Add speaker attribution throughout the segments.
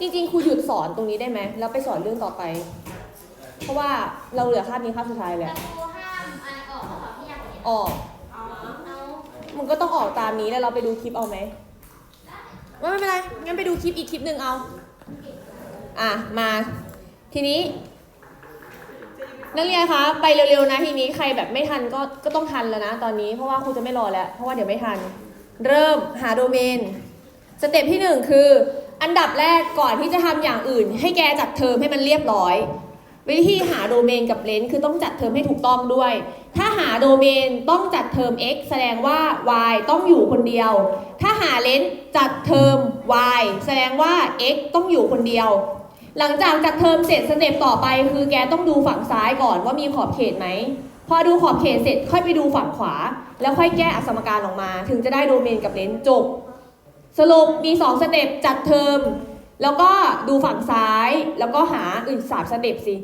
Speaker 1: จริงๆครูหยุดสอนตรงนี้ได้ไหมแล้วไปสอนเรื่องต่อไป เพราะว่าเราเหลือคาบนี้คาบสุดท้าย
Speaker 2: แต่
Speaker 1: แล้ว
Speaker 2: ครูห้ามอันออกเขาที่ยากกว่านี้
Speaker 1: ออก
Speaker 2: เอา
Speaker 1: มันก็ต้องออกตามนี้แล้วเราไปดูคลิปเอาไหมว่าไม่เป็นไรงั้นไปดูคลิปอีกคลิปหนึ่งเอา อะมา ทีนี้ นักเรียนคะไปเร็วๆนะทีนี้ใครแบบไม่ทันก็ก็ต้องทันแล้วนะตอนนี้เพราะว่าครูจะไม่รอแล้ว เพราะว่าเดี๋ยวไม่ทัน เริ่มหาโดเมน สเต็ปที่หนึ่งคือ อันดับแรกก่อนที่จะทำอย่างอื่น ให้แกจัดเทอมให้มันเรียบร้อย วิธีหาโดเมนกับเลนส์คือต้องจัดเทอมให้ถูกต้องด้วย ถ้าหาโดเมนต้องจัดเทอม x แสดงว่า y ต้องอยู่คนเดียว ถ้าหาเลนส์จัดเทอม y แสดงว่า x ต้องอยู่คนเดียว หลังจากจัดเทอมเสร็จสเต็ปต่อไปคือแกต้องดูฝั่งซ้ายก่อนว่ามีขอบเขตไหมพอดูขอบเขตเสร็จค่อยไปดูฝั่งขวา แล้วค่อยแก้อักษรการออกมา ถึงจะได้โดเมนกับเลนส์จบ สรุปมี 2 สเต็ปจัดเทอม แล้วก็ดูฝั่งซ้ายแล้วก็หาอื่นสามสเต็ปสิ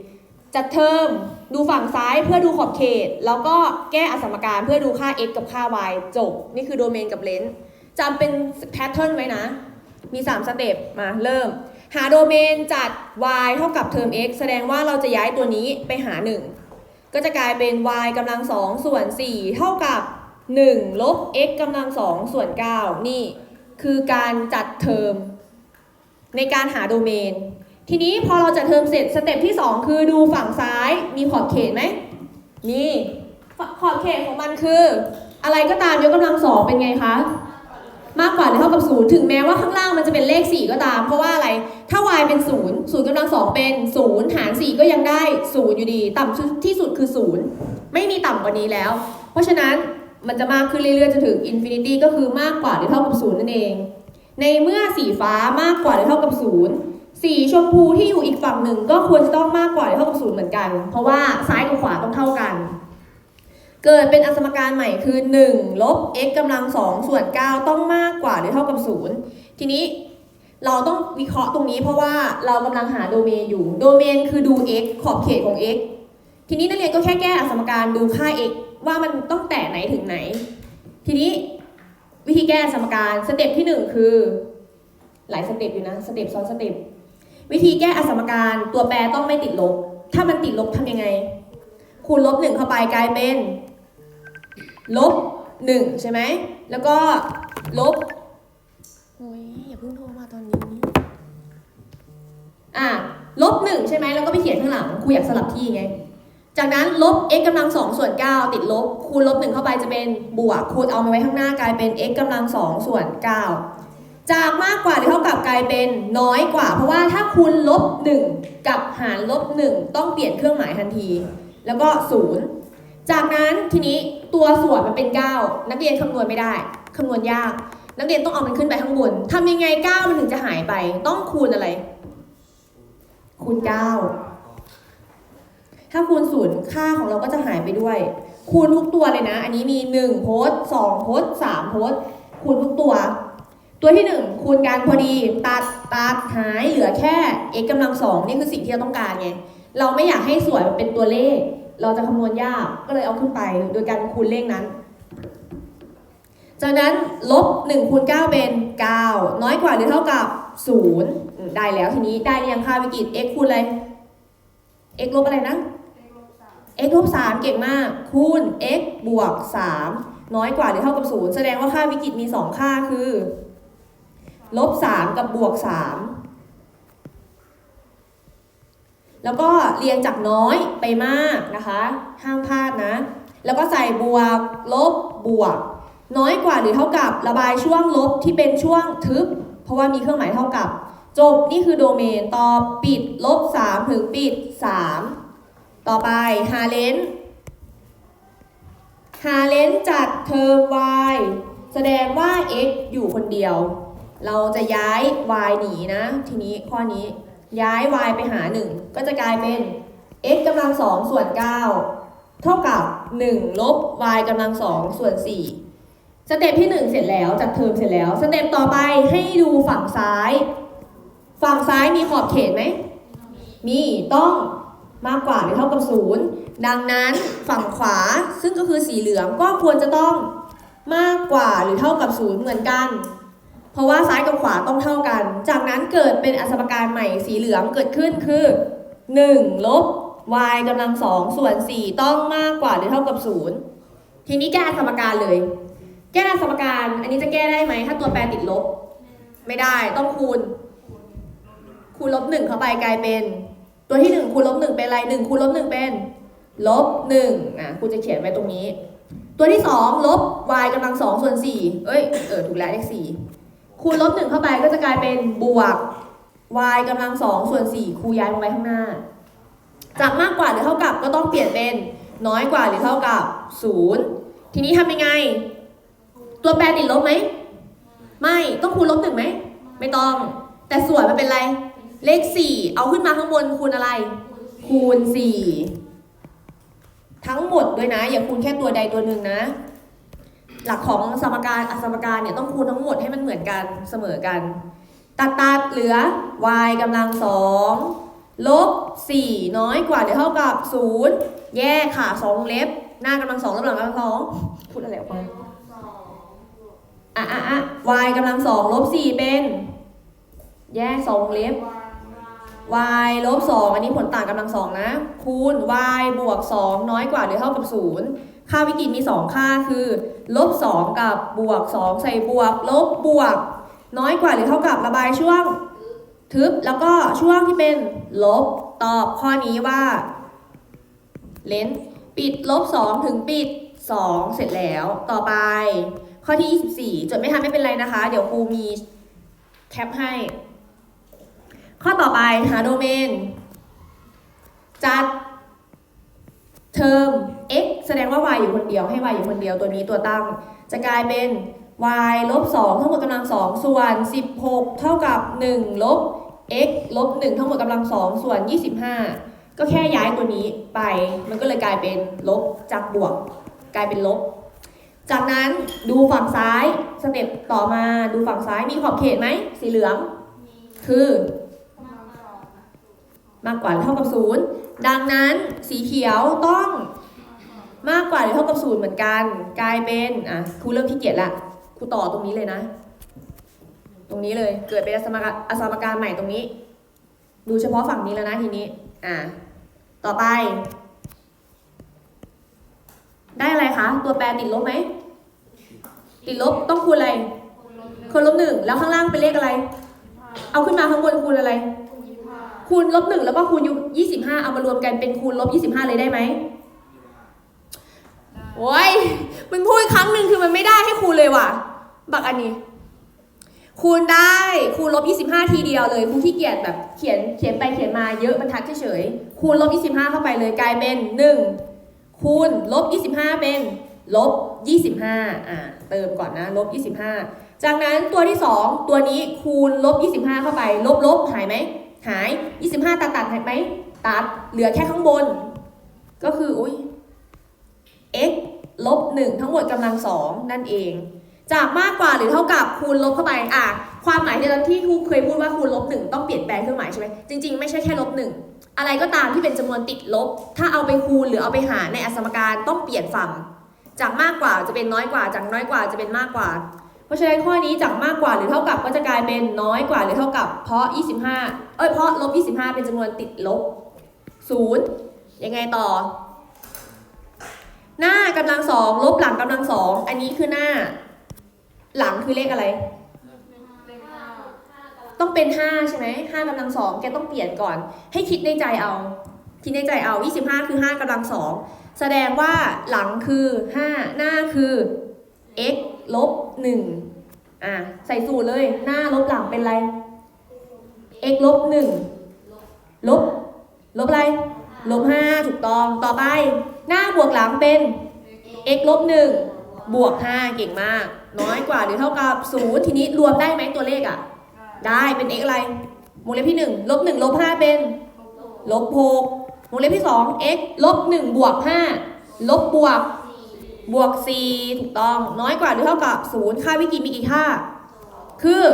Speaker 1: จัดเทอม ดูฝั่งซ้ายเพื่อดูขอบเขต แล้วก็แก้อักษรการเพื่อดูค่า x กับค่า y จบ นี่คือโดเมนกับเลนส์จำเป็นแพทเทิร์นไว้นะ มี 3 สเต็ปมาเริ่ม หาโดเมนจัด y เท่ากับเทอม x แสดงว่าเราจะย้ายตัวนี้ไปหา 1 ก็จะกลายเป็น y กำลัง2ส่วน4เท่ากับ1ลบ x กำลัง2ส่วน9นี่ คือการจัดเทอมในการหาโดเมน ทีนี้พอเราจัดเทอมเสร็จสเต็ปที่ 2 คือดูฝั่งซ้ายมีขอบเขตไหมมีขอบเขตของมันคือ อะไรก็ตามยกกำลังสองเป็นไงคะ มากกว่าหรือเท่ากับศูนย์ถึงแม้ว่าข้างล่างมันจะเป็นเลข 4 ก็ตาม เพราะว่าอะไรถ้า y เป็น0 0กำลังสองเป็น0หาร 4 ก็ยังได้0อยู่ดี ต่ำที่สุดคือ0ไม่มีต่ำกว่านี้แล้ว เพราะฉะนั้น มันจะมากขึ้นเรื่อยๆจนถึงอินฟินิตี้ก็คือมากกว่าหรือเท่ากับ0นั่นเอง ในเมื่อสีฟ้ามากกว่าหรือเท่ากับ0สีชมพูที่อยู่อีกฝั่งหนึ่งก็ควรจะต้องมากกว่าหรือเท่ากับ0เหมือนกัน เพราะว่าซ้ายกับขวาต้องเท่ากัน เกิดเป็นอสมการใหม่คือ1ลบ x กำลัง2ส่วน 9 ต้องมากกว่าหรือเท่ากับ0ทีนี้เราต้องวิเคราะห์ตรงนี้เพราะว่าเรากำลังหาโดเมนอยู่ โดเมนคือดู x ขอบเขตของ x ทีนี้นักเรียนก็แค่แก้อสมการดูค่า x ว่ามันต้องแตะไหนถึงไหน ทีนี้วิธีแก้สมการสเต็ปที่ 1 คือ หลายสเต็ปอยู่นะสเต็ปซ้อนสเต็ปวิธีแก้อสมการตัวแปรต้องไม่ติดลบ ถ้ามันติดลบทำยังไง คูณลบหนึ่งเข้าไปกลายเป็น ลบหนึ่งใช่ไหม แล้วก็ลบโอ้ยอย่าเพิ่งโทรมาตอนนี้ อะลบหนึ่งใช่ไหมแล้วก็ไปเขียนข้างหลังครูอยากสลับที่ไง จากนั้นลบ x กำลังสองส่วนเก้าติดลบ คูณลบหนึ่งเข้าไปจะเป็นบวกคูณเอามาไว้ข้างหน้ากลายเป็น x กำลังสองส่วนเก้าจากมากกว่าหรือเท่ากับกลายเป็นน้อยกว่า เพราะว่าถ้าคูณลบหนึ่งกับหารลบหนึ่งต้องเปลี่ยนเครื่องหมายทันที แล้วก็ศูนย์จากนั้นทีนี้ตัวส่วนมันเป็น 9 นักเรียนคำนวณไม่ได้คำนวณยาก นักเรียนต้องเอามันขึ้นไปข้างบนทำยังไง 9 มันถึงจะหายไป ต้องคูณอะไร คูณ 9 ถ้าคูณศูนย์ค่าของเราก็จะหายไปด้วย คูณทุกตัวเลยนะ อันนี้มี1โพสต์2โพสต์3โพสต์คูณทุกตัว ตัวที่ 1 คูณกันพอดีตัดตัดหายเหลือแค่ x กำลังสองนี่คือสิ่งที่เราต้องการไงเราไม่อยากให้สวนมันเป็นตัวเลข เราจะคำนวณยากก็เลยเอาขึ้นไป โดยการคูณเลขนั้น จากนั้นลบ1คูณ9เป็น 9 น้อยกว่าหรือเท่ากับ 0 ได้แล้วทีนี้ได้หรือยังค่าวิกฤต x คูณอะไร x ลบอะไรนะ x ลบ3เก่งมาก คูณ x บวก 3 น้อยกว่าหรือเท่ากับ 0 แสดงว่าค่าวิกฤตมี 2 ค่าคือลบ 3 กับบวก 3 แล้วก็เรียงจากน้อยไปมากนะคะ ห้ามพลาดนะ แล้วก็ใส่บวก ลบบวก น้อยกว่าหรือเท่ากับระบายช่วงลบที่เป็นช่วงทึบ เพราะว่ามีเครื่องหมายเท่ากับ จบนี่คือโดเมนต่อปิดลบ 3 ถึงปิด 3 ต่อไปหาเลนส์หาเลนส์จัดเทอม y แสดงว่า x อยู่คนเดียว เราจะย้าย y หนีนะ ทีนี้ข้อนี้ย้าย y ไปหา 1 ก็จะกลายเป็น x กำลัง2ส่วน 9 เท่ากับ 1 ลบ y กำลัง2ส่วน 4 สเต็ปที่ 1 เสร็จแล้วจัดเทอมเสร็จแล้ว สเต็ปต่อไปให้ดูฝั่งซ้าย ฝั่งซ้ายมีขอบเขตไหม มีต้อง มากกว่าหรือเท่ากับ0ดังนั้นฝั่งขวาซึ่งก็คือสีเหลืองก็ควรจะต้องมากกว่าหรือเท่ากับ0เหมือนกัน เพราะว่าซ้ายกับขวาต้องเท่ากัน จากนั้นเกิดเป็นอสมการใหม่สีเหลืองเกิดขึ้นคือ1ลบ y กำลังสองส่วน 4 ต้องมากกว่าหรือเท่ากับ 0 ทีนี้แก้สมการเลย แก้สมการอันนี้จะแก้ได้ไหมถ้าตัวแปรติดลบ ไม่ได้ต้องคูณ คูณลบหนึ่งเข้าไปกลายเป็น ตัวที่หนึ่งคูณลบหนึ่งเป็นอะไรหนึ่งคูณลบหนึ่งเป็นลบหนึ่งอะครูจะเขียนไว้ตรงนี้ ตัวที่สองลบ y กำลังสองส่วนสี่เอ้ยเออถูกแล้วเลขสี่คูณลบหนึ่งเข้าไปก็จะกลายเป็นบวก y กำลังสองส่วนสี่ครูย้ายลงไปข้างหน้า จากมากกว่าหรือเท่ากับก็ต้องเปลี่ยนเป็นน้อยกว่าหรือเท่ากับศูนย์ทีนี้ทำยังไง ตัวแปรติดลบไหม ไม่ต้องคูณลบหนึ่งไหม ไม่ต้อง แต่ส่วนมันเป็นอะไร เลขสี่เอาขึ้นมาข้างบนคูณอะไร คูณสี่ทั้งหมดด้วยนะ อย่าคูณแค่ตัวใดตัวหนึ่งนะ หลักของสมการอสมการเนี่ยต้องคูณทั้งหมดให้มันเหมือนกันเสมอกัน ตัดตัดเหลือ y กำลังสองลบสี่น้อยกว่าหรือเท่ากับศูนย์แยกค่ะสองเล็บ หน้ากำลังสองลบหลังกำลังสองพูดอะไรออกมาอะอะอะ y กำลังสองลบสี่เป็น แยกสองเล็บ y ลบสองอันนี้ผลต่างกำลังสองนะ คูณ y บวกสองน้อยกว่าหรือเท่ากับศูนย์ค่าวิกฤตมีสองค่าคือลบสองกับบวกสองใส่บวก ลบบวก น้อยกว่าหรือเท่ากับระบายช่วงทึบ แล้วก็ช่วงที่เป็นลบตอบข้อนี้ว่า เลนส์ปิดลบสองถึงปิดสองเสร็จแล้วต่อไป ข้อที่ 24 จดไม่ทันไม่เป็นไรนะคะ เดี๋ยวครูมีแคปให้ ข้อต่อไปหาโดเมน จัดเทอม x แสดงว่า y อยู่คนเดียวให้ y อยู่คนเดียวตัวนี้ตัวตั้ง จะกลายเป็น y ลบ2ทั้งหมดกำลัง 2 ส่วน 16 เท่ากับ 1 ลบ x ลบ 1 ทั้งหมดกำลัง 2 ส่วน 25 ก็แค่ย้ายตัวนี้ไป มันก็เลยกลายเป็นลบจากบวก กลายเป็นลบ จากนั้นดูฝั่งซ้าย สเต็ปต่อมาดูฝั่งซ้ายมีขอบเขตไหมสีเหลือง คือ มากกว่าหรือเท่ากับศูนย์ดังนั้นสีเขียวต้องมากกว่าหรือเท่ากับศูนย์เหมือนกัน กลายเป็นอะครูเริ่มขี้เกียจละครูต่อตรงนี้เลยนะ ตรงนี้เลยเกิดเป็นอสมการอสมการใหม่ตรงนี้ ดูเฉพาะฝั่งนี้แล้วนะทีนี้อะต่อไป ได้อะไรคะ ตัวแปรติดลบไหมติดลบต้องคูณอะไรคูณลบหนึ่งแล้วข้างล่างเป็นเลขอะไร เอาขึ้นมาข้างบนคูณอะไร คูณลบหนึ่งแล้วก็คูณยี่สิบห้าเอามารวมกันเป็นคูณลบยี่สิบห้าเลยได้ไหมโอ้ยมันพูดครั้งหนึ่งคือมันไม่ได้ให้คูณเลยว่ะ บักอันนี้ คูณได้คูณลบยี่สิบห้าทีเดียวเลยครูขี้เกียจแบบเขียนเขียนไปเขียนมาเยอะบรรทัดเฉยๆคูณลบยี่สิบห้าเข้าไปเลยกลายเป็นหนึ่งคูณลบยี่สิบห้าเป็นลบยี่สิบห้าอ่าเติมก่อนนะลบยี่สิบห้าจากนั้นตัวที่สองตัวนี้คูณลบยี่สิบห้าเข้าไป ลบลบหายไหม หาย 25 ตัดตัดหายไหมตัดเหลือแค่ข้างบน ก็คืออุ้ย x ลบ1ทั้งหมดกำลังสองนั่นเอง จากมากกว่าหรือเท่ากับคูณลบเข้าไปอะความหมายในตอนที่ครูเคยพูดว่าคูณลบหนึ่งต้องเปลี่ยนแปลงเครื่องหมายใช่ไหมจริงๆไม่ใช่แค่ลบหนึ่งอะไรก็ตามที่เป็นจำนวนติดลบ ถ้าเอาไปคูณหรือเอาไปหารในอสมการต้องเปลี่ยนฝั่งจากมากกว่าจะเป็นน้อยกว่าจากน้อยกว่าจะเป็นมากกว่า ราะฉะนั้นข้อนี้จากมากกว่าหรือเท่ากับก็จะกลายเป็นน้อยกว่าหรือเท่ากับ เพราะ 25 เอ้ยเพราะลบ 25 เป็นจำนวนติดลบ 0 ยังไงต่อ หน้ากำลังสองลบหลังกำลังสองอันนี้คือหน้า หลังคือเลขอะไร ต้องเป็น 5 ใช่ไหม5กำลังสองแกต้องเปลี่ยนก่อน ให้คิดในใจเอา คิดในใจเอา 25 คือ 5กำลังสองแสดงว่าหลังคือ 5 หน้าคือ x ลบ1 อะใส่สูตรเลย หน้าลบหลังเป็นอะไร x ลบ1ลบ ลบอะไร ลบ5ถูกต้อง ต่อไป หน้าบวกหลังเป็น x ลบ1บวก5เก่งมาก น้อยกว่าหรือเท่ากับ0ทีนี้รวมได้ไหมตัวเลขอะ ได้เป็น x อะไรวงเล็บที่1ลบ1ลบ5เป็นลบ6วงเล็บที่2 x ลบ1บวก5ลบบวก บวก 4 ถูกต้อง น้อยกว่าหรือเท่ากับ 0 ค่าวิกฤตมีกี่ค่า คือ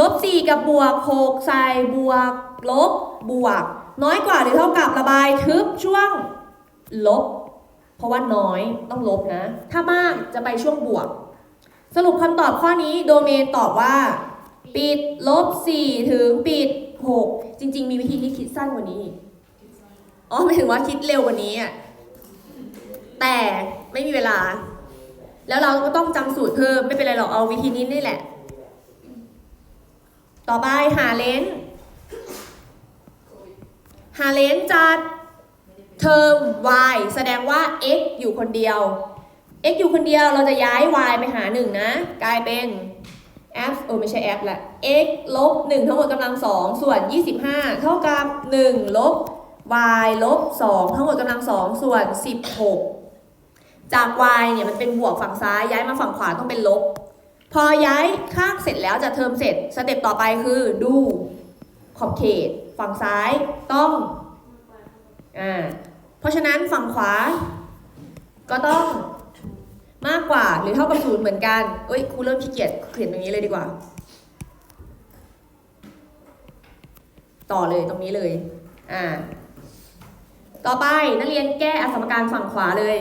Speaker 1: ลบ 4 กับบวก 6 ใส่บวก ลบ บวก น้อยกว่าหรือเท่ากับระบายทึบช่วง ลบ เพราะว่าน้อยต้องลบนะ ถ้ามากจะไปช่วงบวก สรุปคำตอบข้อนี้โดเมนตอบว่า ปิดลบ 4 ถึงปิด 6 จริง ๆ มีวิธีที่คิดสั้นกว่านี้อ๋อหมายถึงว่าคิดเร็วกว่านี้อะ แต่ไม่มีเวลา แล้วเราก็ต้องจำสูตรเพิ่มไม่เป็นไรหรอกเอาวิธีนี้นี่แหละ ต่อไปหาเลนส์หาเลนส์จัดเทอม y แสดงว่า x อยู่คนเดียว x อยู่คนเดียวเราจะย้าย y ไปหา1นะ กลายเป็น f เออไม่ใช่ f ละ x ลบ1ทั้งหมดกำลัง2ส่วน 25 เท่ากับ 1 ลบ y ลบ 2 ทั้งหมดกำลัง2ส่วน 16 จาก y เนี่ยมันเป็นบวกฝั่งซ้ายย้ายมาฝั่งขวาต้องเป็นลบ พอย้ายข้างเสร็จแล้วจะเทอมเสร็จสเต็ปต่อไปคือดูขอบเขต ฝั่งซ้ายต้องอ่าเพราะฉะนั้นฝั่งขวา ก็ต้องมากกว่าหรือเท่ากับศูนย์เหมือนกันเอ้ยครูเริ่มขี้เกียจเขียนตรงนี้เลยดีกว่า ต่อเลยตรงนี้เลยอ่าต่อไปนักเรียนแก้อสมการฝั่งขวาเลย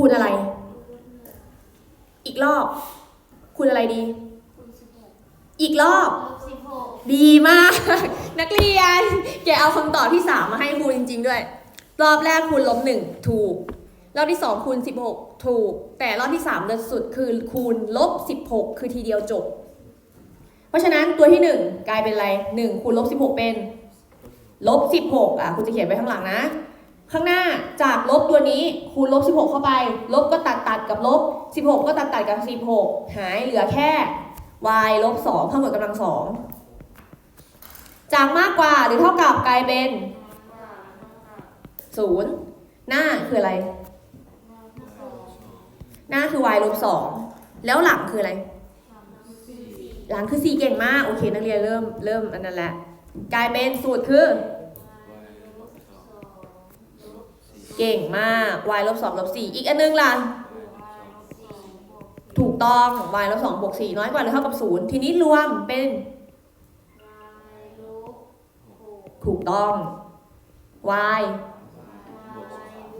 Speaker 1: คูณอะไร อีกรอบ คูณอะไรดี อีกรอบ
Speaker 2: ลบสิบหก
Speaker 1: ดีมาก นักเรียน แกเอาคำตอบที่ 3 มาให้ครูจริง ๆ ด้วย รอบแรกคูณลบหนึ่งถูก รอบที่2คูณ16 ถูก แต่รอบที่3เลิศสุดคือคูณลบ16 คือทีเดียวจบ เพราะฉะนั้นตัวที่ 1 กลายเป็นอะไร 1 คูณลบ16 เป็นลบ16อะคุณจะเขียนไว้ข้างหลังนะ ข้างหน้าจากลบตัวนี้คูณลบ 16 เข้าไป ลบก็ตัดตัดกับลบ 16 ก็ตัดตัดกับ 16 หายเหลือแค่ y ลบ2เท่ากับกำลัง 2 จากมากกว่าหรือเท่ากับกลายเป็น 0 หน้าคืออะไร หน้าคือ y ลบ2แล้วหลังคืออะไร หลังคือ 4 เก่งมาก โอเค นักเรียนเริ่มเริ่มอันนั้นแหละ กลายเป็นสูตรคือ เก่งมาก y ลบ2ลบ4อีกอันนึงล่ะ ถูกต้อง y ลบ2บวก4น้อยกว่าหรือเท่ากับ0ทีนี้รวมเป็นถูกต้อง y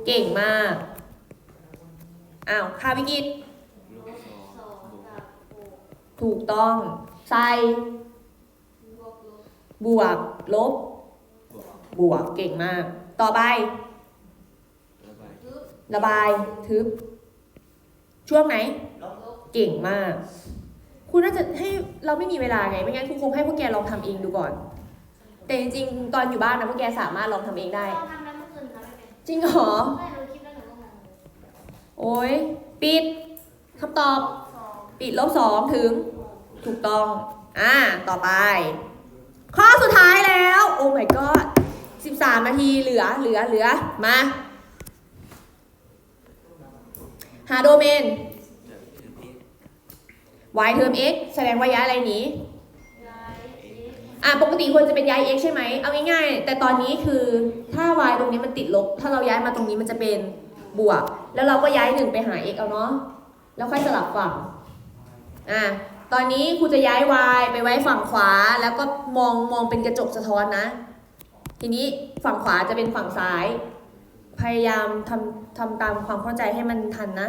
Speaker 1: เก่งมาก อ้าวค่าวิกฤต
Speaker 2: ลบสองกับหก
Speaker 1: ถูกต้อง ใส่
Speaker 2: บวก ลบ บ
Speaker 1: วก เก่งมาก ต่อไป ระบายทึบ ช่วงไหน
Speaker 2: ลบ
Speaker 1: เก่งมาก คุณน่าจะให้เราไม่มีเวลาไง ไม่งั้นครูคงให้พวกแกลองทำเองดูก่อน แต่จริงๆ ตอนอยู่บ้านนะพวกแกสามารถลองทำเองได้
Speaker 2: ลองทำแล้วเมื่อคืนทำไม่เป็น
Speaker 1: จริงเหรอ
Speaker 2: ไม่รู้คลิปแล้วหนูก็งง
Speaker 1: โอ้ยปิดคำตอบ
Speaker 2: สอง
Speaker 1: ปิดลบสองถึง ถูกต้อง อ่า ต่อไป ข้อสุดท้ายแล้ว โอ้ my god 13 นาทีเหลือเหลือเหลือมา หาโดเมน y เทอม x แสดงว่าย้ายอะไรหนีอะปกติควรจะเป็นย้าย x ใช่ไหม เอาง่ายๆ แต่ตอนนี้คือถ้า y ตรงนี้มันติดลบ ถ้าเราย้ายมาตรงนี้มันจะเป็นบวก แล้วเราก็ย้ายหนึ่งไปหา x เอาเนาะ แล้วค่อยสลับฝั่ง อะ ตอนนี้ครูจะย้าย y ไปไว้ฝั่งขวา แล้วก็มองมองเป็นกระจกสะท้อนนะ ทีนี้ฝั่งขวาจะเป็นฝั่งซ้าย พยายามทำทำตามความเข้าใจให้มันทันนะ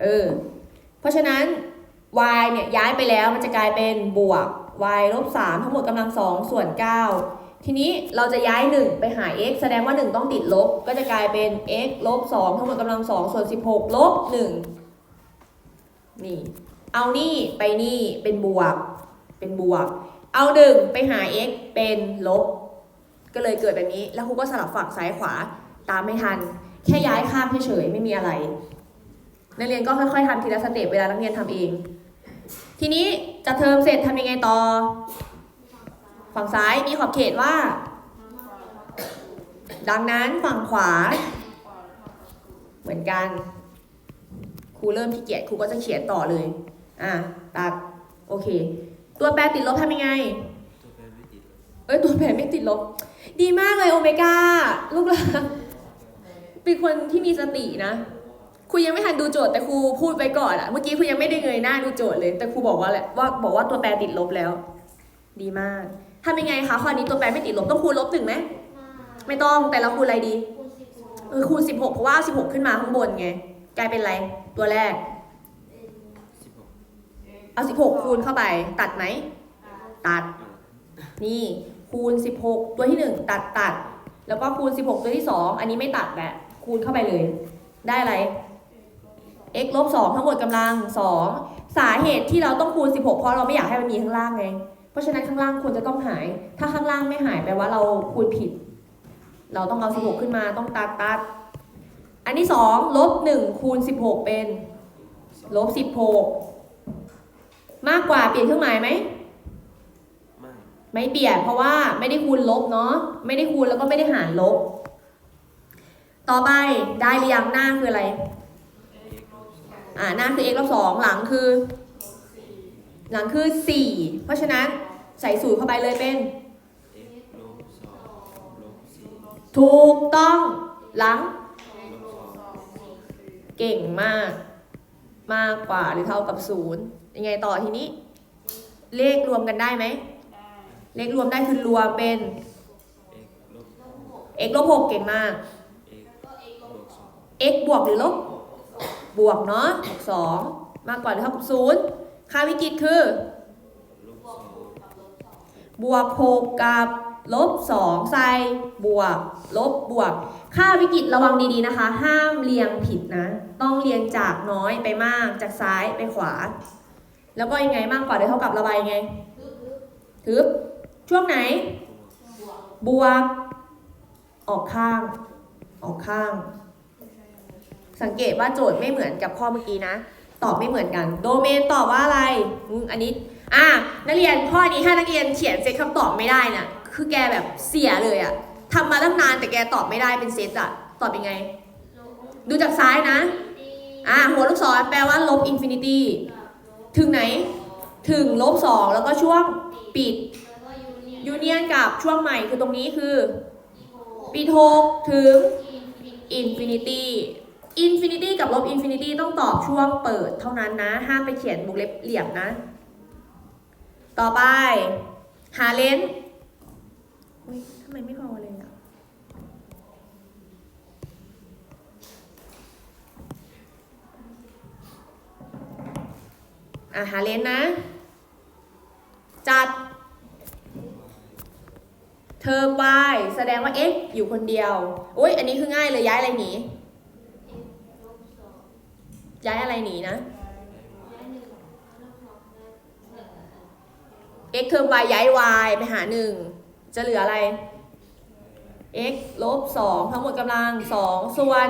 Speaker 1: เออ เพราะฉะนั้น y เนี่ยย้ายไปแล้วมันจะกลายเป็นบวก y ลบ3ทั้งหมดกำลัง2ส่วน9ทีนี้เราจะย้าย 1 ไปหา x แสดงว่า 1 ต้องติดลบ ก็จะกลายเป็น x ลบ2ทั้งหมดกำลัง2ส่วน16ลบ1นี่ เอานี่ไปนี่เป็นบวก เป็นบวก เอา1ไปหา x เป็นลบ ก็เลยเกิดแบบนี้ แล้วครูก็สลับฝั่งซ้ายขวา ตามไม่ทัน แค่ย้ายข้ามเฉยๆไม่มีอะไร นักเรียนก็ค่อยๆทำทีละสเต็ปเวลานักเรียนทำเอง ทีนี้จะเทอมเสร็จทำยังไงต่อ ฝั่งซ้ายมีขอบเขตว่า ดังนั้นฝั่งขวา เหมือนกันครูเริ่มขี้เกียจครูก็จะเขียนต่อเลย อะตัดโอเค ตัวแปรติดลบทำยังไง เอ้ย ตัวแปรไม่ติดลบ ดีมากเลยโอเมก้าลูกหลาน เป็นคนที่มีสตินะครูยังไม่ทันดูโจทย์แต่ครูพูดไปก่อนอะเมื่อกี้ครูยังไม่ได้เงยหน้าดูโจทย์เลย แต่ครูบอกว่าแหละว่าบอกว่าตัวแปรติดลบแล้ว ดีมากทำยังไงคะข้อนี้ตัวแปรไม่ติดลบต้องคูณลบหนึ่งไหม
Speaker 2: มา
Speaker 1: ไม่ต้องแต่เราคูณอะไรดี
Speaker 2: คูณสิบหก
Speaker 1: เออคูณ16เพราะว่า16ขึ้นมาข้างบนไงกลายเป็นอะไร ตัวแรกเอา16คูณเข้าไป ตัดไหมตัด นี่คูณ16ตัวที่1ตัดตัด แล้วก็คูณ16ตัวที่2อันนี้ไม่ตัดแหละ คูณเข้าไปเลย ได้อะไร x ลบ2ทั้งหมดกำลัง2สาเหตุที่เราต้องคูณ 16 เพราะเราไม่อยากให้มันมีข้างล่างไง เพราะฉะนั้นข้างล่างควรจะต้องหาย ถ้าข้างล่างไม่หายแปลว่าเราคูณผิด เราต้องเอา 16 ขึ้นมาต้องตัดตัด อันที่2ลบ1คูณ 16 เป็นลบ16 มากกว่าเปลี่ยนเครื่องหมายไหม
Speaker 3: ไม่
Speaker 1: ไม่เปลี่ยนเพราะว่าไม่ได้คูณลบเนาะไม่ได้คูณแล้วก็ไม่ได้หารลบ ต่อไปได้หรือยังหน้าคืออะไร อ่าหน้าคือ x ลบสองหลังคือ หลังคือ4เพราะฉะนั้นใส่สูตรเข้าไปเลยเป็น
Speaker 3: x ลบสองลบสี่
Speaker 1: ถูกต้องหลัง เก่งมาก มากกว่าหรือเท่ากับศูนย์ยังไงต่อทีนี้ เลขรวมกันได้ไหม เลขรวมได้คือรวมเป็น
Speaker 3: x ลบ
Speaker 1: x ลบหกเก่งมาก
Speaker 3: x บวก
Speaker 1: หรือลบบวกเนาะบวกสองมากกว่าหรือเท่ากับศูนย์ค่าวิกฤตคือ
Speaker 3: บสอง
Speaker 1: บวกหกกับลบสองใส่บวก ลบบวก ค่าวิกฤตระวังดีๆนะคะ ห้ามเรียงผิดนะ ต้องเรียงจากน้อยไปมากจากซ้ายไปขวา แล้วก็ยังไงมากกว่าหรือเท่ากับระบายยังไงทึบช่วงไหน บวก ออกข้าง ออกข้าง สังเกตว่าโจทย์ไม่เหมือนกับข้อเมื่อกี้นะ ตอบไม่เหมือนกัน โดเมนตอบว่าอะไรอันนี้อะนักเรียนข้อนี้ถ้านักเรียนเขียนเซตคำตอบไม่ได้น่ะคือแกแบบเสียเลยอะทำมาตั้งนานแต่แกตอบไม่ได้เป็นเซตอะตอบยังไง ดูจากซ้ายนะอะหัวลูกศรแปลว่าลบอินฟินิตี้ถึงไหน ถึงลบสองแล้วก็ช่วงปิดยูเนียนกับช่วงใหม่คือตรงนี้คือ ปิดหกถึงอินฟินิตี้ อินฟินิตี้กับลบอินฟินิตี้ต้องตอบช่วงเปิดเท่านั้นนะ ห้ามไปเขียนวงเล็บเหลี่ยมนะ ต่อไป หาเลนส์อุ๊ยทำไมไม่พอเลยอะ อะ หาเลนส์นะ จัด เทอม y แสดงว่า x อยู่คนเดียว อุ้ยอันนี้คือง่ายเลยย้ายอะไรหนี ย้ายอะไรหนีนะ x เทอม y ย้าย y ไปหา 1 จะเหลืออะไร x ลบ 2 ทั้งหมดกำลัง 2 ส่วน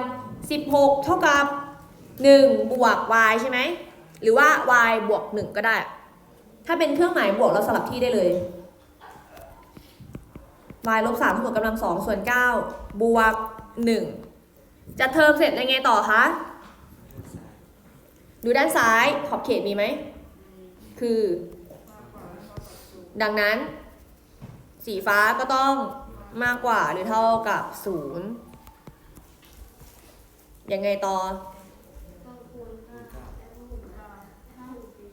Speaker 1: 16 เท่ากับ 1 บวก y ใช่ไหม หรือว่า y บวก 1 ก็ได้ ถ้าเป็นเครื่องหมายบวกเราสลับที่ได้เลย y ลบ 3 ทั้งหมดกำลัง 2 ส่วน 9 บวก 1 จะเทอมเสร็จยังไงต่อคะ ดูด้านซ้ายขอบเขตมีไหม คือ ดังนั้น สีฟ้าก็ต้องมากกว่าหรือเท่ากับ0ยังไงต่อ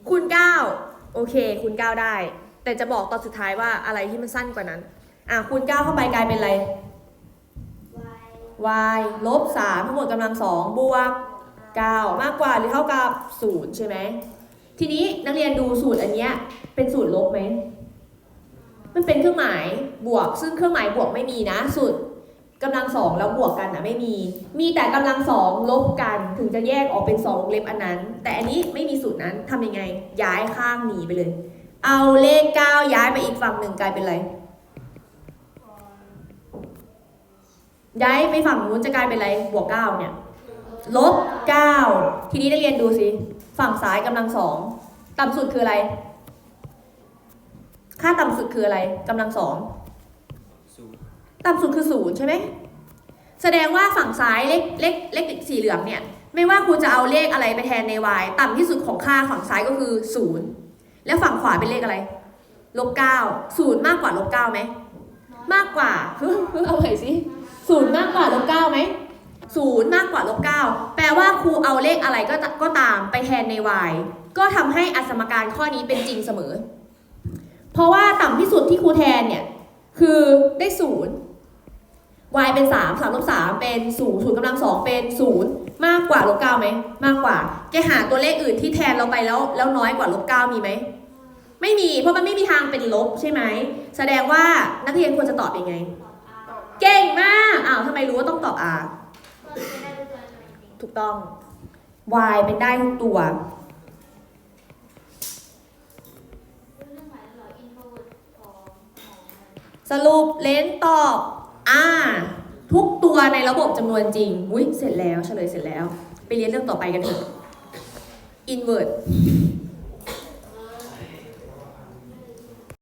Speaker 1: คูณ9โอเค คูณ9ได้ แต่จะบอกตอนสุดท้ายว่าอะไรที่มันสั้นกว่านั้น อะ คูณ9เข้าไปกลายเป็นอะไร y ลบ3ทั้งหมดกำลัง2บวก 9 มากกว่าหรือเท่ากับ 0 ใช่ไหม ทีนี้นักเรียนดูสูตรอันเนี้ยเป็นสูตรลบไหม มันเป็นเครื่องหมายบวก ซึ่งเครื่องหมายบวกไม่มีนะ สูตรกำลังสองแล้วบวกกันนะไม่มี มีแต่กำลังสองลบกันถึงจะแยกออกเป็นสองเล็บอันนั้น แต่อันนี้ไม่มีสูตรนั้นทำยังไง ย้ายข้างหนีไปเลย เอาเลข 9 ย้ายไปอีกฝั่งหนึ่งกลายเป็นอะไรย้ายไปฝั่งนู้นจะกลายเป็นอะไรบวก9เนี่ย ลบ 9 ทีนี้นักเรียนดูสิ ฝั่งซ้ายกำลังสองต่ำสุดคืออะไร ค่าต่ำสุดคืออะไรกำลังสอง
Speaker 3: ศูนย์
Speaker 1: ต่ำสุดคือศูนย์ใช่ไหมแสดงว่าฝั่งซ้ายเลขเลขเลขสีเหลืองเนี่ย ไม่ว่าครูจะเอาเลขอะไรไปแทนใน y ต่ำที่สุดของค่าฝั่งซ้ายก็คือศูนย์แล้วฝั่งขวาเป็นเลขอะไรลบเก้าศูนย์มากกว่าลบเก้าไหมมากกว่าเฮ้ยเฮ้ยเอาใหม่สิศูนย์มากกว่าลบเก้าไหม ศูนย์มากกว่าลบเก้าแปลว่าครูเอาเลขอะไรก็ก็ตามไปแทนใน y ก็ทำให้อสมการข้อนี้เป็นจริงเสมอ เพราะว่าต่ำที่สุดที่ครูแทนเนี่ยคือได้ศูนย์ y เป็น3 3ลบ3เป็น0 0กำลัง2เป็น0มากกว่าลบเก้าไหมมากกว่า แกหาตัวเลขอื่นที่แทนเราไปแล้วแล้วน้อยกว่าลบเก้ามีไหมไม่มี เพราะมันไม่มีทางเป็นลบใช่ไหม แสดงว่านักเรียนควรจะตอบยังไง เก่งมาก อ้าวทำไมรู้ว่าต้องตอบ R
Speaker 2: ก็ไม่ได้ด้วยตัวจริง
Speaker 1: ถูกต้อง Y เป็นได้ทุกตัว
Speaker 2: เรื่องหมายแล้วเหรออินโทรเวิร์ดของของมัน
Speaker 1: สรุปเลนตอบ R ทุกตัวในระบบจำนวนจริง อุ้ยเสร็จแล้วเฉลยเสร็จแล้ว ไปเรียนเรื่องต่อไปกันเถอะ invert